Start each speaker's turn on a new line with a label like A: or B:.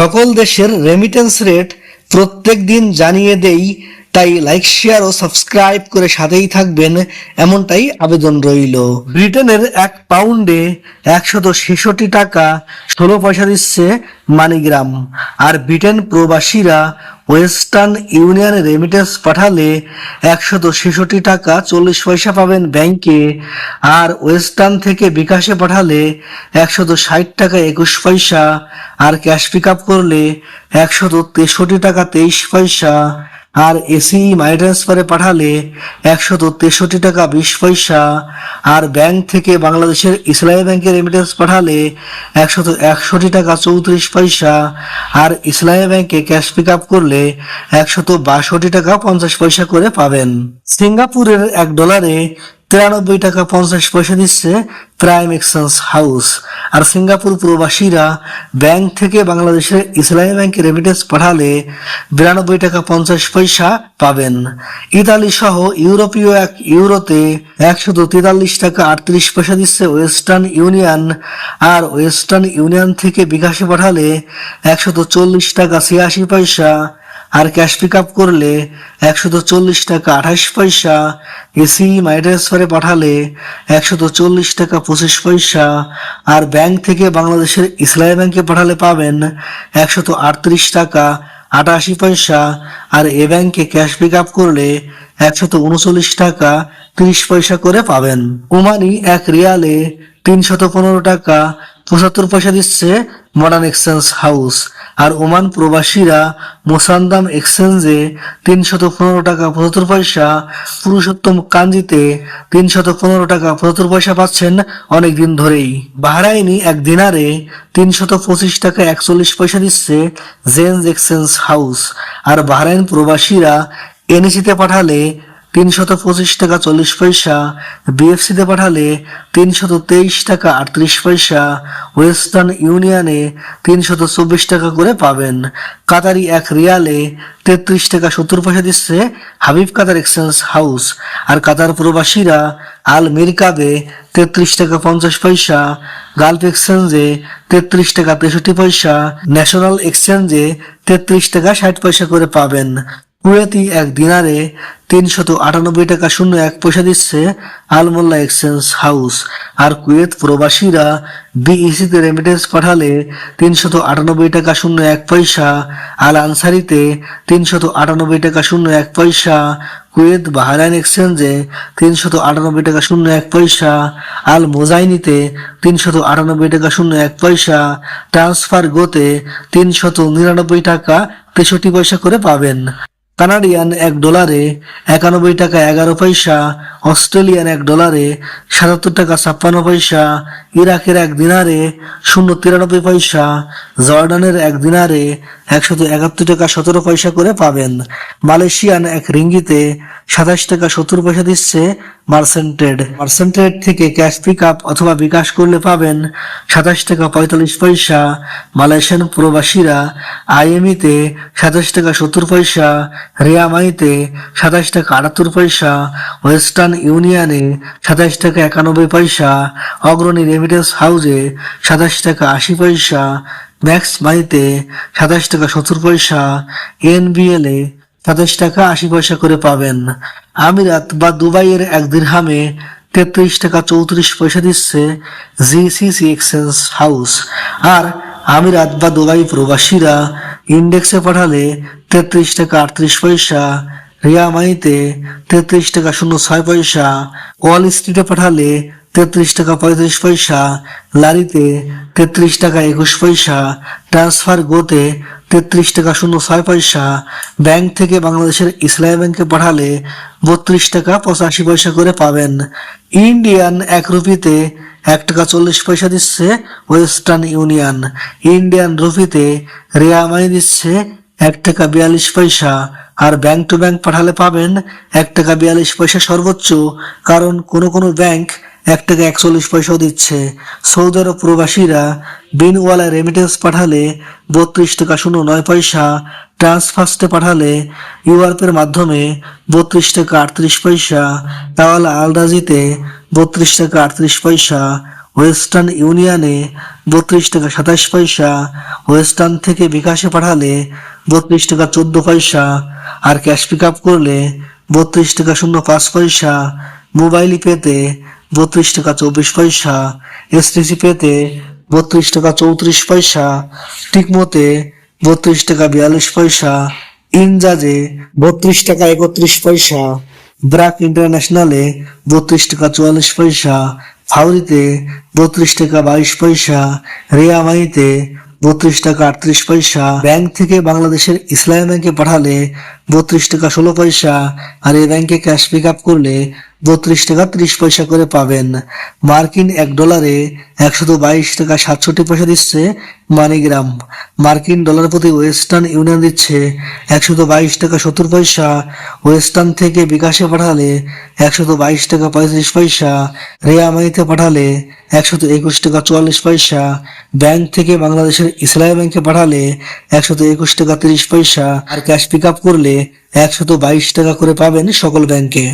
A: সকল দেশের remittance rate প্রত্যেক দিন জানিয়ে দেই, তাই লাইক শেয়ার ও সাবস্ক্রাইব করে সাথেই থাকবেন, এমনটাই আবেদন রইল। ব্রিটেনের এক পাউন্ডে একশত ছেষট্টি টাকা, ষোলো পয়সা দিচ্ছে মানিগ্রাম। আর ব্রিটেন প্রবাসীরা ওয়েস্টার্ন ইউনিয়ন রেমিটেন্স পাঠালে একশত ছেষট্টি টাকা চল্লিশ পয়সা পাবেন ব্যাংকে আর ওয়েস্টার্ন থেকে বিকাশে পাঠালে একশত ষাট টাকা একুশ পয়সা। আর ক্যাশ পিক আপ করলে একশত তেষট্টি টাকা তেইশ পয়সা। আর এসি মানি ট্রান্সফারে পাঠালে একশত তেষট্টি টাকা বিশ পয়সা, আর ব্যাংক থেকে বাংলাদেশের ইসলামী ব্যাংকের রেমিটেন্স পাঠালে একশত একষট্টি টাকা চৌত্রিশ পয়সা, আর ইসলামী ব্যাংকে ক্যাশ পিক আপ করলে একশত বাষট্টি টাকা পঞ্চাশ পয়সা করে পাবেন। সিঙ্গাপুরের এক ডলারে তিরানব্বই টাকা পঞ্চাশ পয়সা দিচ্ছে প্রাইম এক্সচেঞ্জ হাউস আর সিঙ্গাপুর প্রবাসীরা ব্যাংক থেকে বাংলাদেশের ইসলামী ব্যাংকে রেমিটেন্স পাঠালে বিরানব্বই টাকা পঞ্চাশ পয়সা পাবেন। ইতালি সহ ইউরোপীয় এক ইউরোতে একশত তেতাল্লিশ টাকা আটত্রিশ পয়সা দিচ্ছে ওয়েস্টার্ন ইউনিয়ন আর ওয়েস্টার্ন ইউনিয়ন থেকে বিকাশে পাঠালে একশত চল্লিশ টাকা ছিয়াশি পয়সা আর ক্যাশ পিক আপ করলে একশত চল্লিশ টাকা আঠাশ পয়সা এসি মাই ট্রান্সফারে পাঠালে একশত চল্লিশ টাকা পঁচিশ পয়সা, আর ব্যাংক থেকে বাংলাদেশের ইসলামী ব্যাংকে পাঠালে পাবেন একশত আটত্রিশ টাকা আটাশি পয়সা, আর এ ব্যাংকে ক্যাশ পিক আপ করলে একশত উনচল্লিশ টাকা তিরিশ পয়সা করে পাবেন। ওমানি এক রিয়ালে তিনশত পনেরো টাকা পঁচাত্তর পয়সা দিচ্ছে মডার্ন এক্সচেঞ্জ হাউস আর ওমান প্রবাসীরা মোসান্দাম এক্সচেঞ্জে তিনশত পনেরো টাকা পঁচাত্তর পয়সা, পুরুষোত্তম কাঞ্জিতে তিনশত পনেরো টাকা পঁচাত্তর পয়সা পাচ্ছেন অনেক দিন ধরেই। বাহরাইনি এক দিনারে তিনশত পঁচিশ টাকা একচল্লিশ পয়সা দিচ্ছে জেন্স এক্সচেঞ্জ হাউস। আর বাহরাইন প্রবাসীরা এনএসিতে পাঠালে তিনশত পঁচিশ টাকা চল্লিশ পয়সা। বিএফসিতে পাঠালে তিনশত তেইশ টাকা আটত্রিশ পয়সা। ওয়েস্টার্ন ইউনিয়নে তিনশত চব্বিশ টাকা করে পাবেন। কাতারি এক রিয়ালে তেত্রিশ টাকা সত্তর পয়সা দিচ্ছে হাবিব কাতার এক্সচেঞ্জ হাউস। আর কাতার প্রবাসীরা আল মিরকাবে তেত্রিশ টাকা পঞ্চাশ পয়সা, গালফ এক্সচেঞ্জে তেত্রিশ টাকা তেষট্টি পয়সা, ন্যাশনাল এক্সচেঞ্জে তেত্রিশ টাকা ষাট পয়সা করে পাবেন। কুয়েতি এক দিনারে তিনশত আটানব্বই টাকা শূন্য এক পয়সা দিচ্ছে আলমোল্লা এক্সচেঞ্জ হাউস। আর কুয়েত প্রবাসীরা বিইসিতে রেমিটেন্স পাঠালে তিনশত আটানব্বই টাকা শূন্য এক পয়সা, আল আনসারিতে তিনশত আটানব্বই টাকা শূন্য এক পয়সা, কুয়েত বাহরাইন এক্সচেঞ্জে তিনশত আটানব্বই টাকা শূন্য এক পয়সা, আল মোজাইনিতে তিনশত আটানব্বই টাকা শূন্য এক পয়সা, ট্রান্সফার গোতে তিনশত নিরানব্বই টাকা তেষট্টি পয়সা করে পাবেন। কানাডিয়ান এক ডলারে একানব্বই টাকা এগারো পয়সা, অস্ট্রেলিয়ান এক ডলারে সাতাত্তর টাকা ছাপ্পান্ন পয়সা, ইরাকের এক দিনারে শূন্য তিরানব্বই পয়সা, জর্ডানের এক দিনারে একশত একাত্তর টাকা সতেরো পয়সা করে পাবেন। মালয়েশিয়ান এক রিঙ্গিতে সাতাশ টাকা সত্তর পয়সা দিচ্ছে মার্সেন্টেড। মার্সেন্টেড থেকে ক্যাশ পিক আপ অথবা বিকাশ করলে পাবেন সাতাশ টাকা পঁয়তাল্লিশ পয়সা। মালয়েশিয়ান প্রবাসীরা আইএমইতে সাতাশ টাকা সত্তর পয়সা রিয়ামাইতে সাতাশ টাকা আটাত্তর পয়সা, ওয়েস্টার্ন ইউনিয়নে সাতাশ টাকা একানব্বই পয়সা, অগ্রণী রেমিটেন্স হাউসে সাতাশ টাকা আশি পয়সা ম্যাক্স মানিতে সাতাশ টাকা সত্তর পয়সা এনবিএল এ সাতাশ টাকা আশি পয়সা করে পাবেন। আমিরাত বা দুবাইয়ের এক দিরহামে তেত্রিশ টাকা চৌত্রিশ পয়সা দিচ্ছে জিসিসি এক্সচেঞ্জ হাউস আর আমিরাত বা দুবাই প্রবাসীরা ইন্ডেক্সে পাঠালে তেত্রিশ টাকা আটত্রিশ পয়সা, রিয়া মানিতে তেত্রিশ টাকা শূন্য ছয় পয়সা ওয়াল স্ট্রিটে পাঠালে তেত্রিশ টাকা পঁয়ত্রিশ পয়সা, লারিতে তেত্রিশ টাকা একুশ পয়সা ট্রান্সফার গোতে তেত্রিশ টাকা শূন্য ছয় পয়সা ব্যাংক থেকে বাংলাদেশের ইসলামী ব্যাংকে পাঠালে বত্রিশ টাকা পঁচাশি পয়সা করে পাবেন। ইন্ডিয়ান এক রুপিতে এক টাকা চল্লিশ পয়সা দিচ্ছে ওয়েস্টার্ন ইউনিয়ন ইন্ডিয়ান রুপিতে রিয়া মানি দিচ্ছে এক টাকা বিয়াল্লিশ পয়সা। আর ব্যাংক টু ব্যাংক পাঠালে পাবেন এক টাকা বিয়াল্লিশ পয়সা সর্বোচ্চ। কারণ কোনো কোনো ব্যাংক এক টাকা একচল্লিশ পয়সাও দিচ্ছে। সৌদি আরব প্রবাসীরা বিনওয়ালা রেমিটেন্স পাঠালে বত্রিশ টাকা শূন্য নয় পয়সা ট্রান্সফার্স্টে পাঠালে ইউআরপের মাধ্যমে বত্রিশ টাকা আটত্রিশ পয়সা তাওয়ালা আলদাজিতে বত্রিশ টাকা আটত্রিশ পয়সা ওয়েস্টার্ন ইউনিয়নে বত্রিশ টাকা সাতাশ পয়সা ওয়েস্টার্ন থেকে বিকাশে পাঠালে বত্রিশ টাকা চোদ্দ পয়সা, আর ক্যাশ পিক আপ করলে বত্রিশ টাকা শূন্য পাঁচ পয়সা মোবাইল পেতে বত্রিশ টাকা চব্বিশ পয়সা, এসটিসি পেতে বত্রিশ টাকা চৌত্রিশ পয়সা টিকমোতে বত্রিশ টাকা বিয়াল্লিশ পয়সা, ইনজাজে বত্রিশ টাকা একত্রিশ পয়সা, ব্রাক ইন্টারন্যাশনালে বত্রিশ টাকা চুয়াল্লিশ পয়সা ফাউরিতে বত্রিশ টাকা বাইশ পয়সা, রিয়ামাইতে বত্রিশ টাকা আটত্রিশ পয়সা, ব্যাংক থেকে বাংলাদেশের ইসলামী ব্যাংকে পাঠালে বত্রিশ টাকা ষোলো পয়সা, আর এই ব্যাংকে ক্যাশ পিক আপ করলে বত্রিশ টাকা ত্রিশ পয়সা করে পাবেন। মার্কিন এক ডলারে একশত বাইশ টাকা সাতষট্টি পয়সা দিচ্ছে মানিগ্রাম। মার্কিন ডলার প্রতি ওয়েস্টার্ন ইউনিয়ন দিচ্ছে একশত বাইশ টাকা সত্তর পয়সা। ওয়েস্টার্ন থেকে বিকাশে পাঠালে একশত বাইশ টাকা পঁয়ত্রিশ পয়সা। রেয়ামাইতে পাঠালে একশত একুশ টাকা চুয়াল্লিশ পয়সা। ব্যাংক থেকে বাংলাদেশের ইসলামী ব্যাংকে পাঠালে একশত একুশ টাকা তিরিশ পয়সা। আর ক্যাশ পিক আপ করলে একশত বাইশ টাকা করে পাবেন সকল ব্যাংকে।